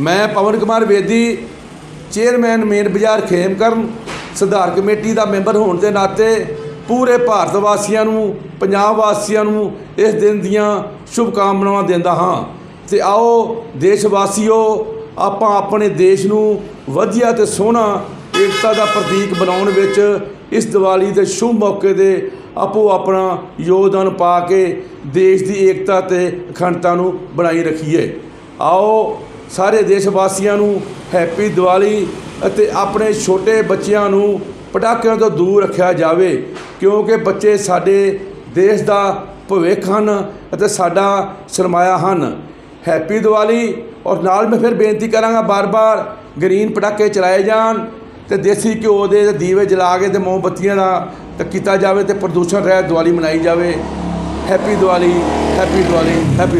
ਮੈਂ Pawan Kumar Vedi chairman main ਬਾਜ਼ਾਰ ਖੇਮਕਰਨ, ਸੁਧਾਰ ਕਮੇਟੀ ਦਾ ਮੈਂਬਰ ਹੋਣ ਦੇ ਨਾਤੇ ਪੂਰੇ ਭਾਰਤ ਵਾਸੀਆਂ ਨੂੰ, ਪੰਜਾਬ ਵਾਸੀਆਂ ਨੂੰ ਇਸ ਦਿਨ ਦੀਆਂ ਸ਼ੁਭ ਕਾਮਨਾਵਾਂ ਦਿੰਦਾ ਹਾਂ। ਤੇ ਆਓ ਦੇਸ਼ ਵਾਸੀਓ ਆਪਾਂ ਆਪਣੇ ਦੇਸ਼ ਨੂੰ ਵਧੀਆ ਤੇ ਸੋਹਣਾ ਏਕਤਾ ਦਾ ਪ੍ਰਤੀਕ ਬਣਾਉਣ ਵਿੱਚ ਇਸ ਦੀਵਾਲੀ ਦੇ ਸ਼ੁਭ ਮੌਕੇ ਦੇ ਆਪੋ ਆਪਣਾ ਯੋਗਦਾਨ ਪਾ ਕੇ ਦੇਸ਼ ਦੀ ਏਕਤਾ ਤੇ ਅਖੰਡਤਾ ਨੂੰ ਬਣਾਈ ਰੱਖੀਏ। ਆਓ ਸਾਰੇ ਦੇਸ਼ ਵਾਸੀਆਂ ਨੂੰ ਹੈਪੀ ਦੀਵਾਲੀ ਅਤੇ ਆਪਣੇ ਛੋਟੇ ਬੱਚਿਆਂ ਨੂੰ ਪਟਾਕਿਆਂ ਤੋਂ ਦੂਰ ਰੱਖਿਆ ਜਾਵੇ, ਕਿਉਂਕਿ ਬੱਚੇ ਸਾਡੇ ਦੇਸ਼ ਦਾ ਭਵਿੱਖ ਹਨ ਅਤੇ ਸਾਡਾ ਸਰਮਾਇਆ ਹਨ। ਹੈਪੀ ਦੀਵਾਲੀ, ਔਰ ਨਾਲ ਮੈਂ ਫਿਰ ਬੇਨਤੀ ਕਰਾਂਗਾ ਬਾਰ-ਬਾਰ ਗ੍ਰੀਨ ਪਟਾਕੇ ਚਲਾਏ ਜਾਣ ਤੇ ਦੇਸੀ ਘਿਓ ਦੇ ਦੀਵੇ ਜਲਾ ਕੇ ਤੇ ਮੋਮਬੱਤੀਆਂ ਦਾ ਤੇ ਕੀਤਾ ਜਾਵੇ ਤੇ ਪ੍ਰਦੂਸ਼ਣ ਰਹਿਤ ਦੀਵਾਲੀ ਮਨਾਈ ਜਾਵੇ। Happy Diwali happy Diwali, happy